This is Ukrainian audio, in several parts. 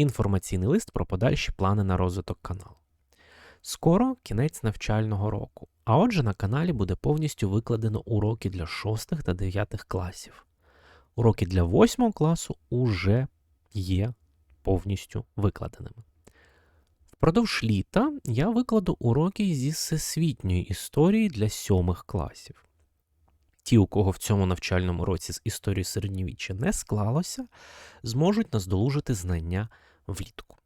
інформаційний лист про подальші плани на розвиток каналу. Скоро кінець навчального року, а отже, на каналі буде повністю викладено уроки для 6 та 9 класів. Уроки для 8 класу уже є повністю викладеними. Впродовж літа я викладу уроки зі всесвітньої історії для 7 класів. Ті, у кого в цьому навчальному році з історії середньовіччя не склалося, зможуть наздолужити знання влітку.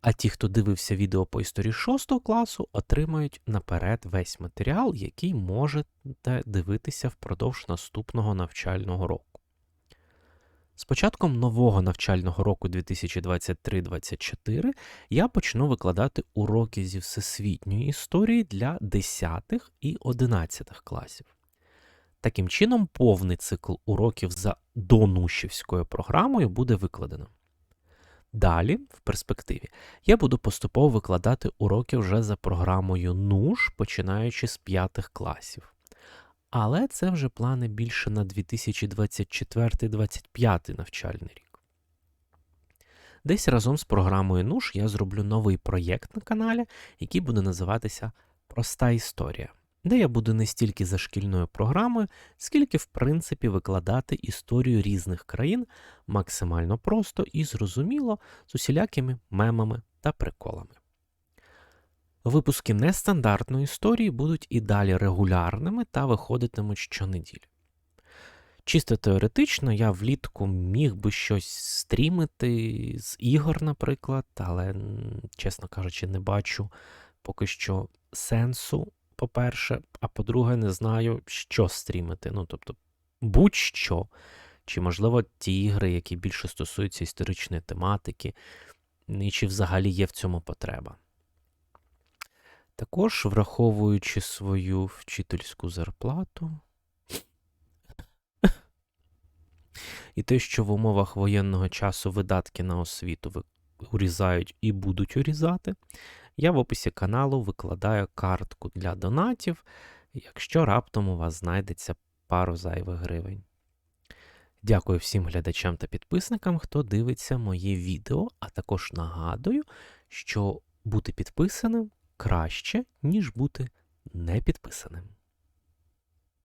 А ті, хто дивився відео по історії 6 класу, отримають наперед весь матеріал, який можете дивитися впродовж наступного навчального року. З початком нового навчального року 2023-2024 я почну викладати уроки зі всесвітньої історії для 10 і 11 класів. Таким чином, повний цикл уроків за донущівською програмою буде викладено. Далі, в перспективі, я буду поступово викладати уроки вже за програмою НУШ, починаючи з 5 класів. Але це вже плани більше на 2024-2025 навчальний рік. Десь разом з програмою НУШ я зроблю новий проєкт на каналі, який буде називатися Проста історія, де я буду не стільки за шкільною програмою, скільки, в принципі, викладати історію різних країн максимально просто і зрозуміло з усілякими мемами та приколами. Випуски нестандартної історії будуть і далі регулярними та виходитимуть щонеділі. Чисто теоретично, я влітку міг би щось стрімити з ігор, наприклад, але, чесно кажучи, не бачу поки що сенсу, по-перше, а по-друге, не знаю, що стрімити. Ну, тобто, будь-що. Чи, можливо, ті ігри, які більше стосуються історичної тематики, і чи взагалі є в цьому потреба. Також, враховуючи свою вчительську зарплату, і те, що в умовах воєнного часу видатки на освіту урізають і будуть урізати, я в описі каналу викладаю картку для донатів, якщо раптом у вас знайдеться пару зайвих гривень. Дякую всім глядачам та підписникам, хто дивиться моє відео, а також нагадую, що бути підписаним краще, ніж бути непідписаним.